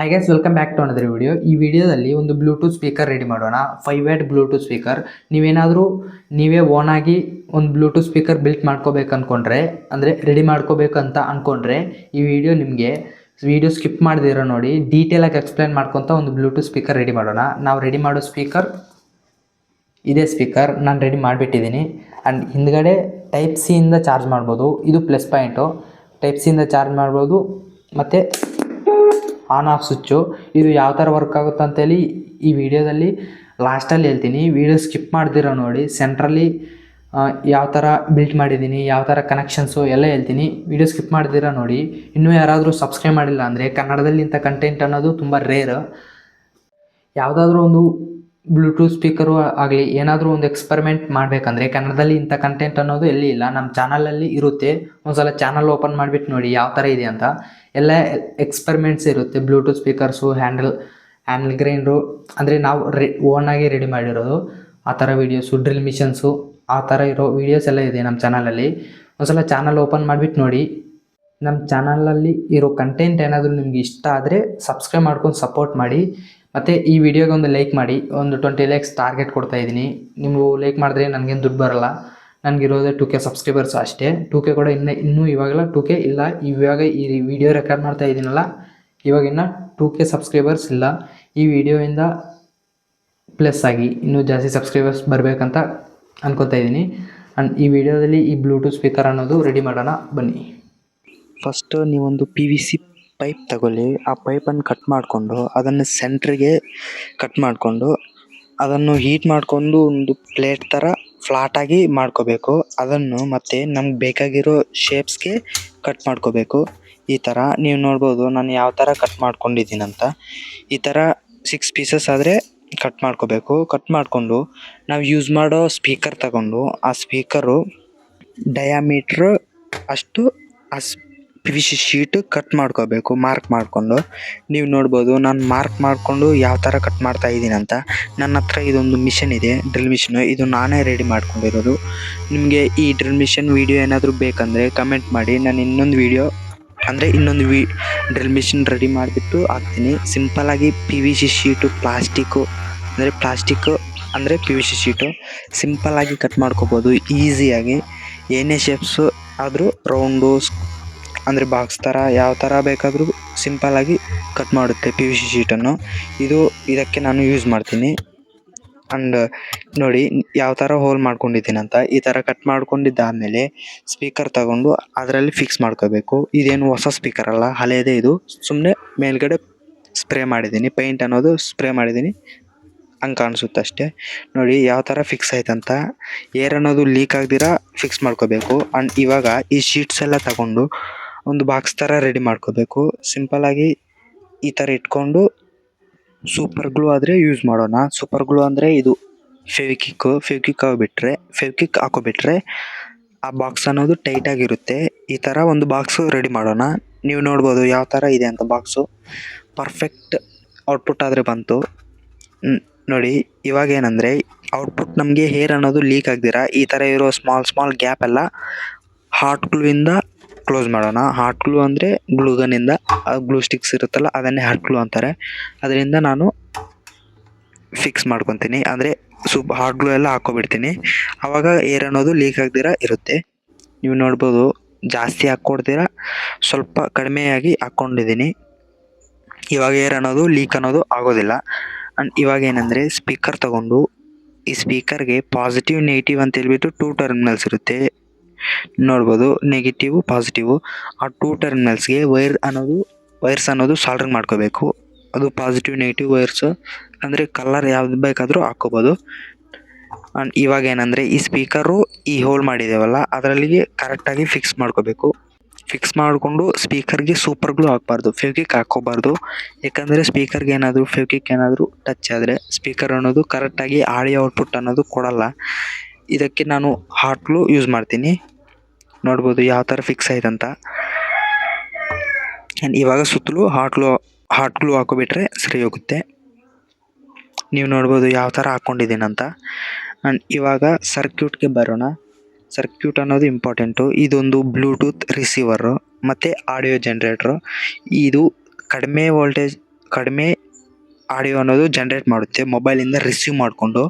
Hi guys welcome back to another video ಈ ವಿಡಿಯೋದಲ್ಲಿ ಒಂದು ಬ್ಲೂಟೂತ್ ಸ್ಪೀಕರ್ ರೆಡಿ ಮಾಡೋಣ. ಫೈವ್ ವ್ಯಾಟ್ ಬ್ಲೂಟೂತ್ ಸ್ಪೀಕರ್ ನೀವೇನಾದರೂ, ನೀವೇ ಓನ್ ಆಗಿ ಒಂದು ಬ್ಲೂಟೂತ್ ಸ್ಪೀಕರ್ ಬಿಲ್ಟ್ ಮಾಡ್ಕೋಬೇಕು ಅಂದ್ಕೊಂಡ್ರೆ ಅಂದರೆ ರೆಡಿ ಮಾಡ್ಕೋಬೇಕಂತ ಅಂದ್ಕೊಂಡ್ರೆ ಈ ವಿಡಿಯೋ ನಿಮಗೆ ವಿಡಿಯೋ ಸ್ಕಿಪ್ ಮಾಡಿದಿರೋ ನೋಡಿ ಡೀಟೇಲಾಗಿ ಎಕ್ಸ್ಪ್ಲೈನ್ ಮಾಡ್ಕೊತ ಒಂದು ಬ್ಲೂಟೂತ್ ಸ್ಪೀಕರ್ ರೆಡಿ ಮಾಡೋಣ. ನಾವು ರೆಡಿ ಮಾಡೋ ಸ್ಪೀಕರ್ ಇದೇ ಸ್ಪೀಕರ್ ನಾನು ರೆಡಿ ಮಾಡಿಬಿಟ್ಟಿದ್ದೀನಿ ಆ್ಯಂಡ್ ಹಿಂದ್ಗಡೆ ಟೈಪ್ ಸಿಯಿಂದ ಚಾರ್ಜ್ ಮಾಡ್ಬೋದು. ಇದು ಪ್ಲಸ್ ಪಾಯಿಂಟು ಟೈಪ್ ಸಿಯಿಂದ ಚಾರ್ಜ್ ಮಾಡ್ಬೋದು. ಮತ್ತು ಆನ್ ಆಫ್ ಸ್ವಿಚ್ಚು ಇದು ಯಾವ ಥರ ವರ್ಕ್ ಆಗುತ್ತೆ ಅಂತೇಳಿ ಈ ವಿಡಿಯೋದಲ್ಲಿ ಲಾಸ್ಟಲ್ಲಿ ಹೇಳ್ತೀನಿ. ವಿಡಿಯೋ ಸ್ಕಿಪ್ ಮಾಡ್ದಿರೋ ನೋಡಿ. ಸೆಂಟ್ರಲ್ಲಿ ಯಾವ ಥರ ಬಿಲ್ಟ್ ಮಾಡಿದ್ದೀನಿ, ಯಾವ ಥರ ಕನೆಕ್ಷನ್ಸು ಎಲ್ಲ ಹೇಳ್ತೀನಿ. ವಿಡಿಯೋ ಸ್ಕಿಪ್ ಮಾಡ್ದಿರೋ ನೋಡಿ. ಇನ್ನೂ ಯಾರಾದರೂ ಸಬ್ಸ್ಕ್ರೈಬ್ ಮಾಡಿಲ್ಲ ಅಂದರೆ ಕನ್ನಡದಲ್ಲಿ ಇಂಥ ಕಂಟೆಂಟ್ ಅನ್ನೋದು ತುಂಬ ರೇರ್ ಯಾವುದಾದ್ರೂ ಒಂದು ಬ್ಲೂಟೂತ್ ಸ್ಪೀಕರು ಆಗಲಿ ಏನಾದರೂ ಒಂದು ಎಕ್ಸ್ಪರಿಮೆಂಟ್ ಮಾಡಬೇಕಂದ್ರೆ ಕನ್ನಡದಲ್ಲಿ ಇಂಥ ಕಂಟೆಂಟ್ ಅನ್ನೋದು ಎಲ್ಲಿ ಇಲ್ಲ ನಮ್ಮ ಚಾನಲಲ್ಲಿ ಇರುತ್ತೆ. ಒಂದ್ಸಲ ಚಾನಲ್ ಓಪನ್ ಮಾಡಿಬಿಟ್ಟು ನೋಡಿ ಯಾವ ಥರ ಇದೆ ಅಂತ. ಎಲ್ಲ ಎಕ್ಸ್ಪರಿಮೆಂಟ್ಸ್ ಇರುತ್ತೆ bluetooth speakers handle handle grinder ಅಂದರೆ ನಾವು ರೆ ಓನಾಗಿ ರೆಡಿ ಮಾಡಿರೋದು. ಆ ಥರ ವೀಡಿಯೋಸು ಡ್ರಿಲ್ ಮಿಷನ್ಸು ಆ ಥರ ಇರೋ ವೀಡಿಯೋಸ್ ಎಲ್ಲ ಇದೆ ನಮ್ಮ ಚಾನಲಲ್ಲಿ ಒಂದ್ಸಲ ಚಾನಲ್ ಓಪನ್ ಮಾಡಿಬಿಟ್ಟು ನೋಡಿ. ನಮ್ಮ ಚಾನಲಲ್ಲಿ ಇರೋ ಕಂಟೆಂಟ್ ಏನಾದರೂ ನಿಮ್ಗೆ ಇಷ್ಟ ಆದರೆ ಸಬ್ಸ್ಕ್ರೈಬ್ ಮಾಡ್ಕೊಂಡು ಸಪೋರ್ಟ್ ಮಾಡಿ. ಮತ್ತು ಈ ವಿಡಿಯೋಗೆ ಒಂದು ಲೈಕ್ ಮಾಡಿ, ಒಂದು ಟ್ವೆಂಟಿ ಲ್ಯಾಕ್ಸ್ ಟಾರ್ಗೆಟ್ ಕೊಡ್ತಾ ಇದ್ದೀನಿ. ನೀವು ಲೈಕ್ ಮಾಡಿದ್ರೆ ನನಗೇನು ದುಡ್ಡು ಬರಲ್ಲ. ನನಗಿರೋದೇ ಟು ಕೆ ಸಬ್ಸ್ಕ್ರೈಬರ್ಸ್ ಅಷ್ಟೇ. ಟು ಕೆ ಕೂಡ ಇನ್ನೂ ಇನ್ನೂ ಇವಾಗೆಲ್ಲ ಟು ಕೆ ಇಲ್ಲ. ಇವಾಗ ಈ ವಿಡಿಯೋ ರೆಕಾರ್ಡ್ ಮಾಡ್ತಾ ಇದ್ದೀನಲ್ಲ, ಇವಾಗ ಟು ಕೆ ಸಬ್ಸ್ಕ್ರೈಬರ್ಸ್ ಇಲ್ಲ. ಈ ವಿಡಿಯೋಯಿಂದ ಪ್ಲಸ್ ಆಗಿ ಇನ್ನೂ ಜಾಸ್ತಿ ಸಬ್ಸ್ಕ್ರೈಬರ್ಸ್ ಬರಬೇಕಂತ ಅನ್ಕೋತಾ ಇದ್ದೀನಿ. ಆ್ಯಂಡ್ ಈ ವಿಡಿಯೋದಲ್ಲಿ ಈ ಬ್ಲೂಟೂತ್ ಸ್ಪೀಕರ್ ಅನ್ನೋದು ರೆಡಿ ಮಾಡೋಣ. ಬನ್ನಿ. ಫಸ್ಟ್ ನೀವೊಂದು ಪಿ ವಿ ಸಿ ಪೈಪ್ ತಗೊಳ್ಳಿ, ಆ ಪೈಪನ್ನು ಕಟ್ ಮಾಡಿಕೊಂಡು, ಅದನ್ನು ಸೆಂಟ್ರಿಗೆ ಕಟ್ ಮಾಡಿಕೊಂಡು, ಅದನ್ನು ಹೀಟ್ ಮಾಡಿಕೊಂಡು ಒಂದು ಪ್ಲೇಟ್ ಥರ ಫ್ಲಾಟಾಗಿ ಮಾಡ್ಕೋಬೇಕು. ಅದನ್ನು ಮತ್ತೆ ನಮ್ಗೆ ಬೇಕಾಗಿರೋ ಶೇಪ್ಸ್ಗೆ ಕಟ್ ಮಾಡ್ಕೋಬೇಕು. ಈ ಥರ ನೀವು ನೋಡ್ಬೋದು ನಾನು ಯಾವ ಥರ ಕಟ್ ಮಾಡ್ಕೊಂಡಿದ್ದೀನಂತ ಈ ಥರ ಸಿಕ್ಸ್ ಪೀಸಸ್ ಆದರೆ ಕಟ್ ಮಾಡ್ಕೋಬೇಕು. ಕಟ್ ಮಾಡಿಕೊಂಡು ನಾವು ಯೂಸ್ ಮಾಡೋ ಸ್ಪೀಕರ್ ತಗೊಂಡು, ಆ ಸ್ಪೀಕರು ಡಯಾಮೀಟ್ರ್ ಅಷ್ಟು us P V C sheet cut ಮಾಡ್ಕೋಬೇಕು ಮಾರ್ಕ್ ಮಾಡಿಕೊಂಡು. ನೀವು ನೋಡ್ಬೋದು, ನಾನು ಮಾರ್ಕ್ ಮಾಡಿಕೊಂಡು ಯಾವ ಥರ ಕಟ್ ಮಾಡ್ತಾ ಇದ್ದೀನಿ ಅಂತ. ನನ್ನ ಹತ್ರ ಇದೊಂದು ಮಿಷನ್ ಇದೆ ಡ್ರಿಲ್ ಮಿಷನ್ ಇದು ನಾನೇ ರೆಡಿ ಮಾಡ್ಕೊಂಡಿರೋದು. ನಿಮಗೆ ಈ ಡ್ರಿಲ್ ಮಿಷನ್ ವೀಡಿಯೋ ಏನಾದರೂ ಬೇಕಂದರೆ ಕಮೆಂಟ್ ಮಾಡಿ. ನಾನು ಇನ್ನೊಂದು ವೀಡಿಯೋ ಅಂದರೆ ಇನ್ನೊಂದು ವಿ ಡ್ರಿಲ್ ಮಿಷಿನ್ ರೆಡಿ ಮಾಡಿಬಿಟ್ಟು ಹಾಕ್ತೀನಿ. ಸಿಂಪಲ್ಲಾಗಿ P V C sheet plastic ಅಂದರೆ ಪ್ಲಾಸ್ಟಿಕ್ಕು ಅಂದರೆ ಪಿ ವಿ ಸಿ ಶೀಟು ಸಿಂಪಲ್ಲಾಗಿ ಕಟ್ ಮಾಡ್ಕೋಬೋದು ಈಸಿಯಾಗಿ ಏನೇ ಶೇಪ್ಸು ಆದರೂ ರೌಂಡು ಅಂದರೆ ಬಾಕ್ಸ್ ಥರ ಯಾವ ಥರ ಬೇಕಾದರೂ ಸಿಂಪಲ್ಲಾಗಿ ಕಟ್ ಮಾಡುತ್ತೆ ಪಿ ವಿ ಸಿ ಶೀಟನ್ನು ಇದು ಇದಕ್ಕೆ ನಾನು ಯೂಸ್ ಮಾಡ್ತೀನಿ. ಆ್ಯಂಡ್ ನೋಡಿ ಯಾವ ಥರ ಹೋಲ್ ಮಾಡ್ಕೊಂಡಿದ್ದೀನಂತ ಈ ಥರ ಕಟ್ ಮಾಡ್ಕೊಂಡಿದ್ದಾದಮೇಲೆ ಸ್ಪೀಕರ್ ತಗೊಂಡು ಅದರಲ್ಲಿ ಫಿಕ್ಸ್ ಮಾಡ್ಕೋಬೇಕು. ಇದೇನು ಹೊಸ ಸ್ಪೀಕರ್ ಅಲ್ಲ ಹಳೆಯದೇ ಇದು. ಸುಮ್ಮನೆ ಮೇಲ್ಗಡೆ ಸ್ಪ್ರೇ ಮಾಡಿದ್ದೀನಿ. ಪೇಂಟ್ ಅನ್ನೋದು ಸ್ಪ್ರೇ ಮಾಡಿದ್ದೀನಿ. ಹಂಗೆ ಕಾಣಿಸುತ್ತೆ ಅಷ್ಟೇ. ನೋಡಿ ಯಾವ ಥರ ಫಿಕ್ಸ್ ಆಯ್ತಂತ. ಏರ್ ಅನ್ನೋದು ಲೀಕ್ ಆಗ್ದಿರ ಫಿಕ್ಸ್ ಮಾಡ್ಕೋಬೇಕು. ಆ್ಯಂಡ್ ಇವಾಗ ಈ ಶೀಟ್ಸ್ ಎಲ್ಲ ತಗೊಂಡು ಒಂದು ಬಾಕ್ಸ್ ಥರ ರೆಡಿ ಮಾಡ್ಕೋಬೇಕು. ಸಿಂಪಲ್ಲಾಗಿ ಈ ಥರ ಇಟ್ಕೊಂಡು ಸೂಪರ್ ಗ್ಲೂ ಆದರೆ ಯೂಸ್ ಮಾಡೋಣ. ಸೂಪರ್ ಗ್ಲೂ ಅಂದರೆ ಇದು ಫೆವಿಕಿಕ್ಕು ಫೆವಿಕಿಕ್ ಹಾಕ್ಬಿಟ್ರೆ ಫೆವಿಕಿಕ್ ಹಾಕೋಬಿಟ್ರೆ ಆ ಬಾಕ್ಸ್ ಅನ್ನೋದು ಟೈಟಾಗಿರುತ್ತೆ ಈ ಥರ ಒಂದು ಬಾಕ್ಸು ರೆಡಿ ಮಾಡೋಣ. ನೀವು ನೋಡ್ಬೋದು ಯಾವ ಥರ ಇದೆ ಅಂತ ಬಾಕ್ಸು ಪರ್ಫೆಕ್ಟ್ ಔಟ್ಪುಟ್ ಆದರೆ ಬಂತು. ನೋಡಿ, ಇವಾಗ ಏನಂದರೆ ಔಟ್ಪುಟ್ ನಮಗೆ ಹೇರ್ ಅನ್ನೋದು ಲೀಕ್ ಆಗ್ದಿರ, ಈ ಥರ ಇರೋ ಸ್ಮಾಲ್ ಸ್ಮಾಲ್ ಗ್ಯಾಪ್ ಎಲ್ಲ ಹಾಟ್ ಗ್ಲೂವಿಂದ ಕ್ಲೋಸ್ ಮಾಡೋಣ. ಹಾಟ್ ಗ್ಲೂ ಅಂದರೆ ಗ್ಲೂಗನಿಂದ ಗ್ಲೂ ಸ್ಟಿಕ್ಸ್ ಇರುತ್ತಲ್ಲ, ಅದನ್ನೇ ಹಾಟ್ ಗ್ಲೂ ಅಂತಾರೆ. ಅದರಿಂದ ನಾನು ಫಿಕ್ಸ್ ಮಾಡ್ಕೊತೀನಿ. ಅಂದರೆ ಸೂಪ್ ಹಾಟ್ ಗ್ಲೂ ಎಲ್ಲ ಹಾಕ್ಕೊಬಿಡ್ತೀನಿ ಆವಾಗ ಏರ್ ಅನ್ನೋದು ಲೀಕ್ ಆಗದಿರ ಇರುತ್ತೆ. ನೀವು ನೋಡ್ಬೋದು, ಜಾಸ್ತಿ ಹಾಕ್ಕೊಡ್ತೀರ ಸ್ವಲ್ಪ ಕಡಿಮೆಯಾಗಿ ಹಾಕ್ಕೊಂಡಿದ್ದೀನಿ ಇವಾಗ ಏರ್ ಅನ್ನೋದು ಲೀಕ್ ಅನ್ನೋದು ಆಗೋದಿಲ್ಲ. ಆ್ಯಂಡ್ ಇವಾಗ ಏನಂದರೆ ಸ್ಪೀಕರ್ ತಗೊಂಡು, ಈ ಸ್ಪೀಕರ್ಗೆ ಪಾಸಿಟಿವ್ ನೆಗೆಟಿವ್ ಅಂತ ಹೇಳ್ಬಿಟ್ಟು ಟೂ ಟರ್ಮಿನಲ್ಸ್ ಇರುತ್ತೆ. ನೋಡ್ಬೋದು ನೆಗೆಟಿವ್ ಪಾಸಿಟಿವ್ ಆ ಟೂ ಟರ್ಮಿನಲ್ಸ್ಗೆ ವೈರ್ ಅನ್ನೋದು ವೈರ್ಸ್ ಅನ್ನೋದು ಸಾಲ್ಡ್ರಿಂಗ್ ಮಾಡ್ಕೋಬೇಕು. ಅದು ಪಾಸಿಟಿವ್ ನೆಗೆಟಿವ್ ವೈರ್ಸು ಅಂದರೆ ಕಲರ್ ಯಾವ್ದು ಬೇಕಾದರೂ ಹಾಕ್ಕೋಬೋದು. ಆ್ಯಂಡ್ ಇವಾಗ ಏನಂದರೆ, ಈ ಸ್ಪೀಕರು ಈ ಹೋಲ್ ಮಾಡಿದ್ದೇವಲ್ಲ ಅದರಲ್ಲಿಗೆ ಕರೆಕ್ಟಾಗಿ ಫಿಕ್ಸ್ ಮಾಡ್ಕೋಬೇಕು. ಫಿಕ್ಸ್ ಮಾಡಿಕೊಂಡು ಸ್ಪೀಕರ್ಗೆ ಸೂಪರ್ ಗ್ಲೂ ಹಾಕ್ಬಾರ್ದು ಕಿಕ್ ಹಾಕ್ಕೋಬಾರ್ದು. ಯಾಕಂದರೆ ಸ್ಪೀಕರ್ಗೆ ಏನಾದರೂ ಫ್ಯೂಕಿಕ್ ಏನಾದರೂ ಟಚ್ ಆದರೆ ಸ್ಪೀಕರ್ ಅನ್ನೋದು ಕರೆಕ್ಟಾಗಿ ಆಡಿಯೋ ಔಟ್ಪುಟ್ ಅನ್ನೋದು ಕೊಡಲ್ಲ. ಇದಕ್ಕೆ ನಾನು ಹಾಟ್ ಗ್ಲೂ ಯೂಸ್ ಮಾಡ್ತೀನಿ. ನೋಡ್ಬೋದು ಯಾವ ಥರ ಫಿಕ್ಸ್ ಆಯ್ತಂತ. ಆ್ಯಂಡ್ ಇವಾಗ ಸುತ್ತಲೂ ಹಾಟ್ ಗ್ಲೂ ಹಾಟ್ ಗ್ಲೂ ಹಾಕೋಬಿಟ್ರೆ ಸರಿ ಹೋಗುತ್ತೆ. ನೀವು ನೋಡ್ಬೋದು ಯಾವ ಥರ ಹಾಕ್ಕೊಂಡಿದ್ದೀನಂತ ಆ್ಯಂಡ್ ಇವಾಗ ಸರ್ಕ್ಯೂಟ್ಗೆ ಬರೋಣ. ಸರ್ಕ್ಯೂಟ್ ಅನ್ನೋದು ಇಂಪಾರ್ಟೆಂಟು ಇದೊಂದು ಬ್ಲೂಟೂತ್ ರಿಸೀವರು ಮತ್ತು ಆಡಿಯೋ ಜನ್ರೇಟ್ರು ಇದು ಕಡಿಮೆ ವೋಲ್ಟೇಜ್ ಕಡಿಮೆ ಆಡಿಯೋ ಅನ್ನೋದು ಜನ್ರೇಟ್ ಮಾಡುತ್ತೆ ಮೊಬೈಲಿಂದ ರಿಸೀವ್ ಮಾಡಿಕೊಂಡು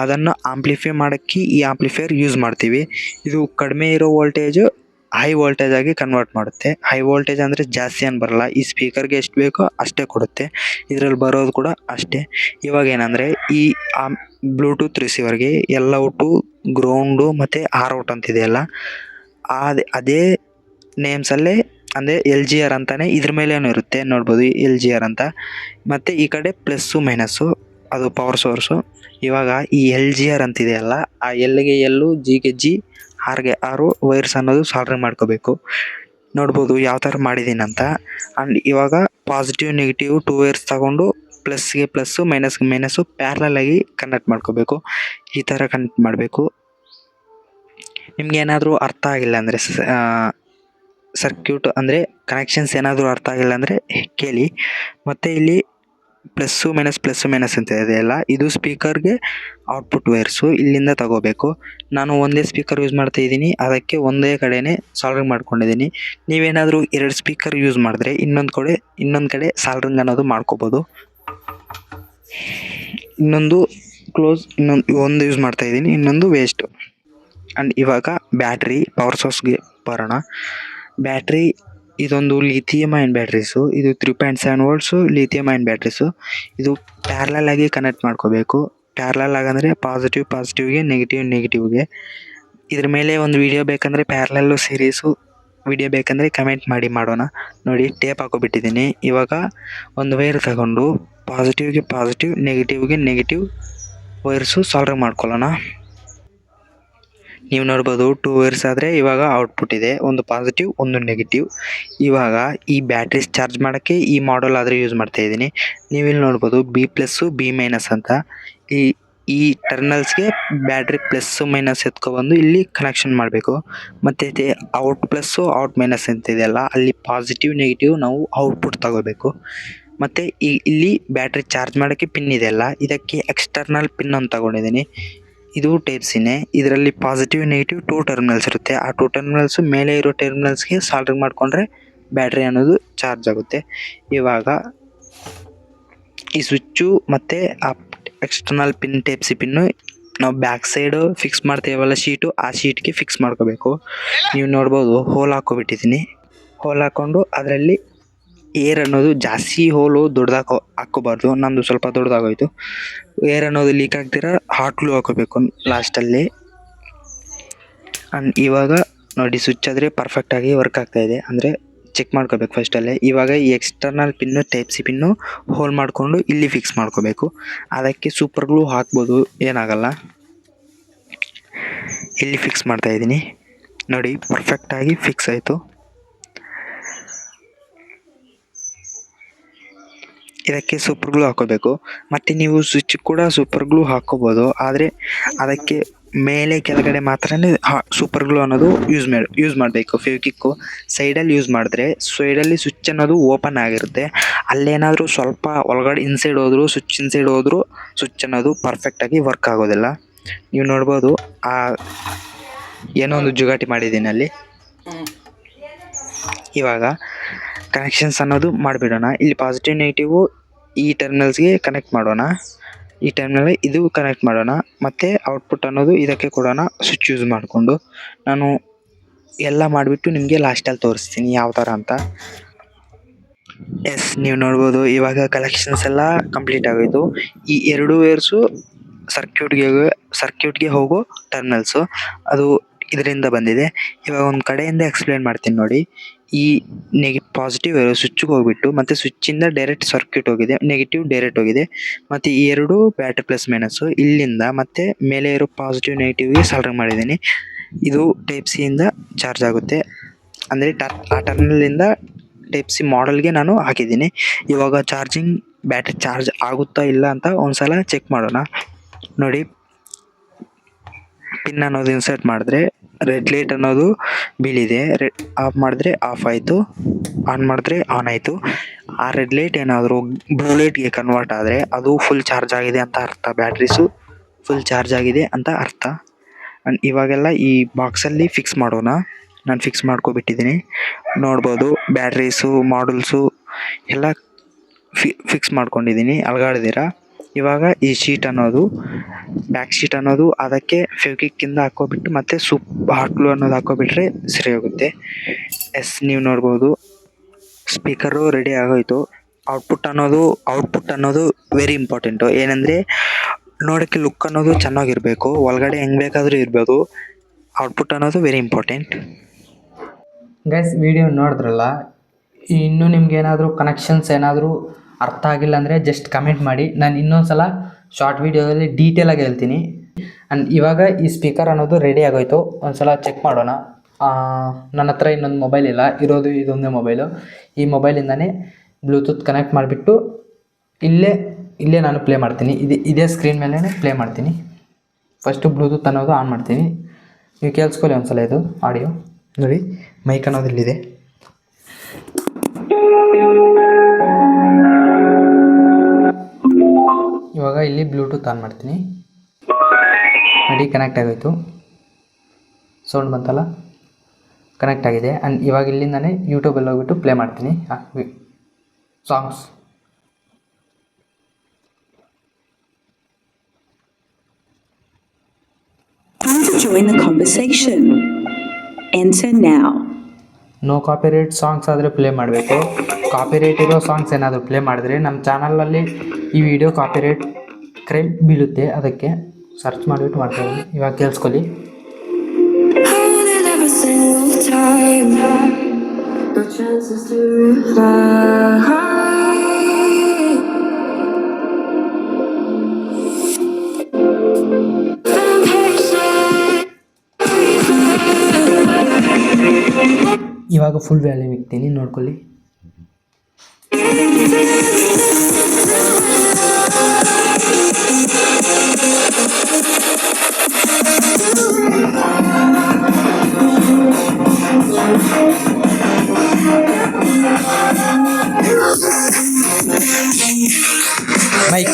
ಅದನ್ನು ಆಂಪ್ಲಿಫೈ ಮಾಡೋಕ್ಕೆ ಈ ಆಂಪ್ಲಿಫೈಯರ್ ಯೂಸ್ ಮಾಡ್ತೀವಿ. ಇದು ಕಡಿಮೆ ಇರೋ ವೋಲ್ಟೇಜು ಹೈ ವೋಲ್ಟೇಜ್ ಆಗಿ ಕನ್ವರ್ಟ್ ಮಾಡುತ್ತೆ. ಹೈ ವೋಲ್ಟೇಜ್ ಅಂದರೆ ಜಾಸ್ತಿ ಏನು ಬರಲ್ಲ, ಈ ಸ್ಪೀಕರ್ಗೆ ಎಷ್ಟು ಬೇಕೋ ಅಷ್ಟೇ ಕೊಡುತ್ತೆ. ಇದರಲ್ಲಿ ಬರೋದು ಕೂಡ ಅಷ್ಟೇ. ಇವಾಗ ಏನಂದರೆ ಈ ಬ್ಲೂಟೂತ್ ರಿಸೀವರ್ಗೆ ಎಲ್ಲ ಔಟು ಗ್ರೌಂಡು ಮತ್ತು ಆರ್ ಔಟ್ ಅಂತಿದೆಯಲ್ಲ ಅದೇ ಅದೇ ನೇಮ್ಸಲ್ಲೇ ಅಂದರೆ ಎಲ್ ಜಿ ಆರ್ ಅಂತಲೇ ಇದ್ರ ಮೇಲೇನೂ ಇರುತ್ತೆ, ನೋಡ್ಬೋದು ಎಲ್ ಜಿ ಆರ್ ಅಂತ. ಮತ್ತು ಈ ಕಡೆ ಪ್ಲಸ್ಸು ಮೈನಸ್ಸು ಅದು ಪವರ್ ಸೋರ್ಸು ಇವಾಗ ಈ ಎಲ್ ಜಿ ಆರ್ ಅಂತಿದೆಯಲ್ಲ ಆ ಎಲ್ಗೆ ಎಲ್ಲು ಜಿಗೆ ಜಿ ಆರ್ಗೆ ಆರು ವೈರ್ಸ್ ಅನ್ನೋದು ಸಾಲ್ಡ್ರಿಂಗ್ ಮಾಡ್ಕೋಬೇಕು. ನೋಡ್ಬೋದು ಯಾವ ಥರ ಮಾಡಿದ್ದೀನಿ ಅಂತ. ಆ್ಯಂಡ್ ಇವಾಗ ಪಾಸಿಟಿವ್ ನೆಗೆಟಿವ್ ಟೂ ವೈರ್ಸ್ ತಗೊಂಡು ಪ್ಲಸ್ಗೆ ಪ್ಲಸ್ಸು ಮೈನಸ್ಗೆ ಮೈನಸ್ಸು ಪ್ಯಾರ್ಲಾಗಿ ಕನೆಕ್ಟ್ ಮಾಡ್ಕೋಬೇಕು. ಈ ಥರ ಕನೆಕ್ಟ್ ಮಾಡಬೇಕು. ನಿಮ್ಗೆ ಏನಾದರೂ ಅರ್ಥ ಆಗಿಲ್ಲ ಅಂದರೆ ಸರ್ಕ್ಯೂಟ್ ಅಂದರೆ ಕನೆಕ್ಷನ್ಸ್ ಏನಾದರೂ ಅರ್ಥ ಆಗಿಲ್ಲ ಅಂದರೆ ಕೇಳಿ. ಮತ್ತು ಇಲ್ಲಿ ಪ್ಲಸ್ಸು ಮೈನಸ್ ಪ್ಲಸ್ಸು ಮೈನಸ್ ಅಂತ ಇದೆಯಲ್ಲ ಇದು ಸ್ಪೀಕರ್ಗೆ ಔಟ್ಪುಟ್ ವೈರ್ಸು ಇಲ್ಲಿಂದ ತಗೋಬೇಕು. ನಾನು ಒಂದೇ ಸ್ಪೀಕರ್ ಯೂಸ್ ಮಾಡ್ತಾ ಇದ್ದೀನಿ, ಅದಕ್ಕೆ ಒಂದೇ ಕಡೆನೇ ಸಾಲ್ರಿಂಗ್ ಮಾಡ್ಕೊಂಡಿದ್ದೀನಿ. ನೀವೇನಾದರೂ ಎರಡು ಸ್ಪೀಕರ್ ಯೂಸ್ ಮಾಡಿದ್ರೆ ಇನ್ನೊಂದು ಕಡೆ ಇನ್ನೊಂದು ಕಡೆ ಸಾಲ್ರಿಂಗ್ ಅನ್ನೋದು ಮಾಡ್ಕೋಬೋದು. ಇನ್ನೊಂದು ಕ್ಲೋಸ್ ಇನ್ನೊಂದು, ಒಂದು ಯೂಸ್ ಮಾಡ್ತಾ ಇದ್ದೀನಿ, ಇನ್ನೊಂದು ವೇಸ್ಟು ಆ್ಯಂಡ್ ಇವಾಗ ಬ್ಯಾಟ್ರಿ ಪವರ್ ಸೋರ್ಸ್ಗೆ ಬರೋಣ. ಬ್ಯಾಟ್ರಿ, ಇದೊಂದು ಲಿಥಿಯಂ ಐನ್ ಬ್ಯಾಟ್ರೀಸು ಇದು three point seven volts lithium ion batteries ಇದು ಪ್ಯಾರ್ಲಲ್ ಆಗಿ ಕನೆಕ್ಟ್ ಮಾಡ್ಕೋಬೇಕು. ಪ್ಯಾರ್ಲಲ್ ಆಗಂದರೆ ಪಾಸಿಟಿವ್ ಪಾಸಿಟಿವ್ಗೆ ನೆಗೆಟಿವ್ ನೆಗೆಟಿವ್ಗೆ ಇದ್ರ ಮೇಲೆ ಒಂದು ವಿಡಿಯೋ ಬೇಕಂದರೆ ಪ್ಯಾರ್ಲಲ್ಲು ಸೀರೀಸು ವಿಡಿಯೋ ಬೇಕಂದರೆ ಕಮೆಂಟ್ ಮಾಡಿ ಮಾಡೋಣ. ನೋಡಿ ಟೇಪ್ ಹಾಕೋಬಿಟ್ಟಿದ್ದೀನಿ. ಇವಾಗ ಒಂದು ವೈರ್ ತಗೊಂಡು ಪಾಸಿಟಿವ್ಗೆ ಪಾಸಿಟಿವ್ ನೆಗೆಟಿವ್ಗೆ ನೆಗೆಟಿವ್ ವೈರ್ಸು ಸಾಲ್ವ್ ಮಾಡ್ಕೊಳ್ಳೋಣ. ನೀವು ನೋಡ್ಬೋದು ಟೂ ಇಯರ್ಸ್ ಆದರೆ ಇವಾಗ ಔಟ್ಪುಟ್ ಇದೆ. ಒಂದು ಪಾಸಿಟಿವ್ ಒಂದು ನೆಗೆಟಿವ್ ಇವಾಗ ಈ ಬ್ಯಾಟ್ರೀಸ್ ಚಾರ್ಜ್ ಮಾಡೋಕ್ಕೆ ಈ ಮಾಡಲ್ ಆದರೆ ಯೂಸ್ ಮಾಡ್ತಾ ಇದ್ದೀನಿ. ನೀವಿಲ್ಲಿ ನೋಡ್ಬೋದು ಬಿ ಪ್ಲಸ್ಸು ಬಿ ಮೈನಸ್ ಅಂತ. ಈ ಈ ಟರ್ನಲ್ಸ್ಗೆ ಬ್ಯಾಟ್ರಿ ಪ್ಲಸ್ಸು ಮೈನಸ್ ಎತ್ಕೊಬಂದು ಇಲ್ಲಿ ಕನೆಕ್ಷನ್ ಮಾಡಬೇಕು. ಮತ್ತು ಔಟ್ ಪ್ಲಸ್ಸು ಔಟ್ ಮೈನಸ್ ಅಂತ ಇದೆಯಲ್ಲ ಅಲ್ಲಿ ಪಾಸಿಟಿವ್ ನೆಗೆಟಿವ್ ನಾವು ಔಟ್ಪುಟ್ ತಗೋಬೇಕು. ಮತ್ತು ಈ, ಇಲ್ಲಿ ಬ್ಯಾಟ್ರಿ ಚಾರ್ಜ್ ಮಾಡೋಕ್ಕೆ ಪಿನ್ ಇದೆಯಲ್ಲ ಇದಕ್ಕೆ ಎಕ್ಸ್ಟರ್ನಲ್ ಪಿನ್ ಅಂತ ತಗೊಂಡಿದ್ದೀನಿ. ಇದು ಟೈಪ್ ಸಿನೇ ಇದರಲ್ಲಿ ಪಾಸಿಟಿವ್ ನೆಗೆಟಿವ್ ಟೂ ಟರ್ಮಿನಲ್ಸ್ ಇರುತ್ತೆ. ಆ ಟೂ ಟರ್ಮಿನಲ್ಸ್ ಮೇಲೆ ಇರೋ ಟರ್ಮಿನಲ್ಸ್ಗೆ ಸಾಲ್ಡ್ರಿಂಗ್ ಮಾಡಿಕೊಂಡ್ರೆ ಬ್ಯಾಟ್ರಿ ಅನ್ನೋದು ಚಾರ್ಜ್ ಆಗುತ್ತೆ. ಇವಾಗ ಈ ಸ್ವಿಚ್ಚು ಮತ್ತು ಆ external pin type C pin ನಾವು ಬ್ಯಾಕ್ ಸೈಡು ಫಿಕ್ಸ್ ಮಾಡ್ತೇವಲ್ಲ ಶೀಟು ಆ ಶೀಟ್ಗೆ ಫಿಕ್ಸ್ ಮಾಡ್ಕೋಬೇಕು. ನೀವು ನೋಡ್ಬೋದು ಹೋಲ್ ಹಾಕ್ಕೊಬಿಟ್ಟಿದ್ದೀನಿ. ಹೋಲ್ ಹಾಕ್ಕೊಂಡು ಅದರಲ್ಲಿ ಏರ್ ಅನ್ನೋದು ಜಾಸ್ತಿ ಹೋಲು ದೊಡ್ಡದಾಕೋ ಹಾಕೋಬಾರ್ದು ನಮ್ಮದು ಸ್ವಲ್ಪ ದೊಡ್ಡದಾಗೋಯ್ತು ಏರ್ ಅನ್ನೋದು ಲೀಕ್ ಆಗ್ದಿರ ಹಾಟ್ ಗ್ಲೂ ಹಾಕೋಬೇಕು ಲಾಸ್ಟಲ್ಲಿ ಆ್ಯಂಡ್ ಇವಾಗ ನೋಡಿ ಸ್ವಿಚ್ ಆದರೆ ಪರ್ಫೆಕ್ಟಾಗಿ ವರ್ಕ್ ಆಗ್ತಾ ಇದೆ. ಅಂದರೆ ಚೆಕ್ ಮಾಡ್ಕೋಬೇಕು ಫಸ್ಟಲ್ಲೇ ಇವಾಗ ಈ external pin type C pin hole ಮಾಡಿಕೊಂಡು ಇಲ್ಲಿ ಫಿಕ್ಸ್ ಮಾಡ್ಕೋಬೇಕು. ಅದಕ್ಕೆ ಸೂಪರ್ ಗ್ಲೂ ಹಾಕ್ಬೋದು, ಏನಾಗಲ್ಲ. ಇಲ್ಲಿ ಫಿಕ್ಸ್ ಮಾಡ್ತಾ ಇದ್ದೀನಿ. ನೋಡಿ ಪರ್ಫೆಕ್ಟಾಗಿ ಫಿಕ್ಸ್ ಆಯಿತು. ಇದಕ್ಕೆ ಸೂಪರ್ ಗ್ಲೂ ಹಾಕೋಬೇಕು. ಮತ್ತು ನೀವು ಸ್ವಿಚ್ ಕೂಡ ಸೂಪರ್ ಗ್ಲೂ ಹಾಕ್ಕೋಬೋದು ಆದರೆ ಅದಕ್ಕೆ ಮೇಲೆ ಕೆಳಗಡೆ ಮಾತ್ರನೇ ಸೂಪರ್ ಗ್ಲೂ ಅನ್ನೋದು ಯೂಸ್ ಮಾಡಿ ಯೂಸ್ ಮಾಡಬೇಕು. ಫೆವಿಕಿಕ್ಕು ಸೈಡಲ್ಲಿ ಯೂಸ್ ಮಾಡಿದ್ರೆ ಸೈಡಲ್ಲಿ ಸ್ವಿಚ್ ಅನ್ನೋದು ಓಪನ್ ಆಗಿರುತ್ತೆ. ಅಲ್ಲೇನಾದರೂ ಸ್ವಲ್ಪ ಒಳಗಡೆ ಇನ್ಸೈಡ್ ಹೋದರೂ ಸ್ವಿಚ್ ಇನ್ಸೈಡ್ ಹೋದರೂ ಸ್ವಿಚ್ ಅನ್ನೋದು ಪರ್ಫೆಕ್ಟಾಗಿ ವರ್ಕ್ ಆಗೋದಿಲ್ಲ. ನೀವು ನೋಡ್ಬೋದು ಆ ಏನೋ ಒಂದು ಜುಗಾಟಿ ಮಾಡಿದ್ದೀನಲ್ಲಿ ಇವಾಗ ಕನೆಕ್ಷನ್ಸ್ ಅನ್ನೋದು ಮಾಡಿಬಿಡೋಣ. ಇಲ್ಲಿ ಪಾಸಿಟಿವ್ ನೆಗೆಟಿವು ಈ ಟರ್ಮಿನಲ್ಸ್ಗೆ ಕನೆಕ್ಟ್ ಮಾಡೋಣ. ಈ ಟೈಮ್ನಲ್ಲಿ ಇದು ಕನೆಕ್ಟ್ ಮಾಡೋಣ. ಮತ್ತು ಔಟ್ಪುಟ್ ಅನ್ನೋದು ಇದಕ್ಕೆ ಕೊಡೋಣ. ಸ್ವಿಚ್ ಯೂಸ್ ಮಾಡಿಕೊಂಡು. ನಾನು ಎಲ್ಲ ಮಾಡಿಬಿಟ್ಟು ನಿಮಗೆ ಲಾಸ್ಟಲ್ಲಿ ತೋರಿಸ್ತೀನಿ ಯಾವ ಥರ ಅಂತ. ಎಸ್ ನೀವು ನೋಡ್ಬೋದು. ಇವಾಗ ಕಲೆಕ್ಷನ್ಸ್ ಎಲ್ಲ ಕಂಪ್ಲೀಟ್ ಆಗೋಯ್ತು. ಈ ಎರಡು ವೇರ್ಸು ಸರ್ಕ್ಯೂಟ್ಗೆ ಸರ್ಕ್ಯೂಟ್ಗೆ ಹೋಗೋ ಟರ್ಮಿನಲ್ಸು ಅದು ಇದರಿಂದ ಬಂದಿದೆ. ಇವಾಗ ಒಂದು ಕಡೆಯಿಂದ ಎಕ್ಸ್ಪ್ಲೇನ್ ಮಾಡ್ತೀನಿ ನೋಡಿ. ಈ ನೆಗೆ ಪಾಸಿಟಿವ್ ಸ್ವಿಚ್ಗೆ ಹೋಗ್ಬಿಟ್ಟು ಮತ್ತು ಸ್ವಿಚ್ಚಿಂದ ಡೈರೆಕ್ಟ್ ಸರ್ಕ್ಯೂಟ್ ಹೋಗಿದೆ ನೆಗೆಟಿವ್ ಡೈರೆಕ್ಟ್ ಹೋಗಿದೆ. ಮತ್ತು ಈ ಎರಡು ಬ್ಯಾಟ್ರಿ ಪ್ಲಸ್ ಮೈನಸ್ಸು ಇಲ್ಲಿಂದ ಮತ್ತು ಮೇಲೆ ಇರೋ ಪಾಸಿಟಿವ್ ನೆಗೆಟಿವ್ಗೆ ಸಾಲ್ಡ್ರಿಂಗ್ ಮಾಡಿದ್ದೀನಿ. ಇದು ಟೈಪ್ ಸಿಯಿಂದ ಚಾರ್ಜ್ ಆಗುತ್ತೆ. ಅಂದರೆ ಟರ್ ಆ ಟರ್ನಲ್ಲಿಂದ ಟೈಪ್ ಸಿ ಮಾಡಲ್ಗೆ ನಾನು ಹಾಕಿದ್ದೀನಿ. ಇವಾಗ ಚಾರ್ಜಿಂಗ್ ಬ್ಯಾಟ್ರಿ ಚಾರ್ಜ್ ಆಗುತ್ತಾ ಇಲ್ಲ ಅಂತ ಒಂದ್ಸಲ ಚೆಕ್ ಮಾಡೋಣ. ನೋಡಿ. ಪಿನ್ ಅನ್ನೋದು ಇನ್ಸರ್ಟ್ ಮಾಡಿದ್ರೆ ರೆಡ್ ಲೈಟ್ ಅನ್ನೋದು ಬೀಳಿದೆ. ರೆಡ್ ಆಫ್ ಮಾಡಿದ್ರೆ ಆಫ್ ಆಯಿತು. ಆನ್ ಮಾಡಿದ್ರೆ ಆನ್ ಆಯಿತು. ಆ ರೆಡ್ ಲೈಟ್ ಏನಾದರೂ ಬ್ಲೂ ಲೈಟ್ಗೆ ಕನ್ವರ್ಟ್ ಆದರೆ ಅದು ಫುಲ್ ಚಾರ್ಜ್ ಆಗಿದೆ ಅಂತ ಅರ್ಥ. ಬ್ಯಾಟ್ರೀಸು ಫುಲ್ ಚಾರ್ಜ್ ಆಗಿದೆ ಅಂತ ಅರ್ಥ. ಆ್ಯಂಡ್ ಇವಾಗೆಲ್ಲ ಈ ಬಾಕ್ಸಲ್ಲಿ ಫಿಕ್ಸ್ ಮಾಡೋಣ. ನಾನು ಫಿಕ್ಸ್ ಮಾಡ್ಕೊಬಿಟ್ಟಿದ್ದೀನಿ. ನೋಡ್ಬೋದು ಬ್ಯಾಟ್ರೀಸು ಮಾಡಲ್ಸು ಎಲ್ಲ ಫಿ ಫಿಕ್ಸ್ ಮಾಡ್ಕೊಂಡಿದ್ದೀನಿ. ಅಲ್ಗಾಡ್ದಿರ ಇವಾಗ ಈ ಶೀಟ್ ಅನ್ನೋದು ಬ್ಯಾಕ್ ಶೀಟ್ ಅನ್ನೋದು, ಅದಕ್ಕೆ ಫೆವಿಕ್ವಿಕ್ಕಿಂದ ಹಾಕೋಬಿಟ್ಟು ಮತ್ತೆ ಸೂಪ್ ಹಾಟ್ ಗ್ಲೂ ಅನ್ನೋದು ಹಾಕೋಬಿಟ್ರೆ ಸರಿ ಹೋಗುತ್ತೆ. ಎಸ್, ನೀವು ನೋಡ್ಬೋದು. ಸ್ಪೀಕರು ರೆಡಿ ಆಗೋಯ್ತು. ಔಟ್ಪುಟ್ ಅನ್ನೋದು ಔಟ್ಪುಟ್ ಅನ್ನೋದು ವೆರಿ ಇಂಪಾರ್ಟೆಂಟು ಏನಂದರೆ, ನೋಡೋಕ್ಕೆ ಲುಕ್ ಅನ್ನೋದು ಚೆನ್ನಾಗಿರಬೇಕು. ಒಳಗಡೆ ಹೆಂಗೆ ಬೇಕಾದರೂ ಇರ್ಬೋದು. ಔಟ್ಪುಟ್ ಅನ್ನೋದು ವೆರಿ ಇಂಪಾರ್ಟೆಂಟ್ ಗೈಸ್ ವಿಡಿಯೋ ನೋಡಿದ್ರಲ್ಲ? ಇನ್ನೂ ನಿಮ್ಗೆ ಏನಾದರೂ ಕನೆಕ್ಷನ್ಸ್ ಏನಾದರೂ ಅರ್ಥ ಆಗಿಲ್ಲ ಅಂದರೆ ಜಸ್ಟ್ ಕಮೆಂಟ್ ಮಾಡಿ. ನಾನು ಇನ್ನೊಂದು ಸಲ ಶಾರ್ಟ್ ವೀಡಿಯೋದಲ್ಲಿ ಡೀಟೇಲಾಗಿ ಹೇಳ್ತೀನಿ. ಆ್ಯಂಡ್ ಇವಾಗ ಈ ಸ್ಪೀಕರ್ ಅನ್ನೋದು ರೆಡಿ ಆಗೋಯ್ತು. ಒಂದು ಸಲ ಚೆಕ್ ಮಾಡೋಣ ನನ್ನ ಹತ್ರ ಇನ್ನೊಂದು ಮೊಬೈಲ್ ಇಲ್ಲ. ಇರೋದು ಇದೊಂದೇ ಮೊಬೈಲು ಈ ಮೊಬೈಲಿಂದನೇ ಬ್ಲೂಟೂತ್ ಕನೆಕ್ಟ್ ಮಾಡಿಬಿಟ್ಟು ಇಲ್ಲೇ ಇಲ್ಲೇ ನಾನು ಪ್ಲೇ ಮಾಡ್ತೀನಿ. ಇದು, ಇದೇ ಸ್ಕ್ರೀನ್ ಮೇಲೇ ಪ್ಲೇ ಮಾಡ್ತೀನಿ. ಫಸ್ಟು ಬ್ಲೂಟೂತ್ ಅನ್ನೋದು ಆನ್ ಮಾಡ್ತೀನಿ. ನೀವು ಕೇಳಿಸ್ಕೊಳ್ಳಿ ಒಂದ್ಸಲ ಇದು ಆಡಿಯೋ ನೋಡಿ ಮೈಕ್ ಅನ್ನೋದು ಇಲ್ಲಿದೆ. ಇವಾಗ ಇಲ್ಲಿ ಬ್ಲೂಟೂತ್ ಆನ್ ಮಾಡ್ತೀನಿ. ನೋಡಿ ಕನೆಕ್ಟ್ ಆಗೋಯ್ತು. ಸೌಂಡ್ ಬಂತಲ್ಲ? ಕನೆಕ್ಟ್ ಆಗಿದೆ. ಆ್ಯಂಡ್ ಇವಾಗ ಇಲ್ಲಿಂದನೇ ಯೂಟ್ಯೂಬಲ್ಲಿ ಹೋಗ್ಬಿಟ್ಟು ಪ್ಲೇ ಮಾಡ್ತೀನಿ. Songs join the conversation. Enter now. No copyright songs ಆದರೆ ಪ್ಲೇ ಮಾಡಬೇಕು. ಕಾಪಿರೈಟ್ ಇರೋ ಸಾಂಗ್ಸ್ ಏನಾದರೂ ಪ್ಲೇ ಮಾಡಿದ್ರೆ ನಮ್ಮ ಚಾನಲಲ್ಲಿ ಈ ವಿಡಿಯೋ ಕಾಪಿರೈಟ್ ಕ್ರೈಮ್ ಬೀಳುತ್ತೆ. ಅದಕ್ಕೆ ಸರ್ಚ್ ಮಾಡಿಬಿಟ್ಟು ಮಾಡ್ತೀನಿ ಇವಾಗ ಕೇಳಿಸ್ಕೊಳ್ಳಿ. ಇವಾಗ ಫುಲ್ ವ್ಯಾಲ್ಯೂಮ್ ಇಕ್ತೀನಿ ನೋಡ್ಕೊಳ್ಳಿ. ಮೈಕ್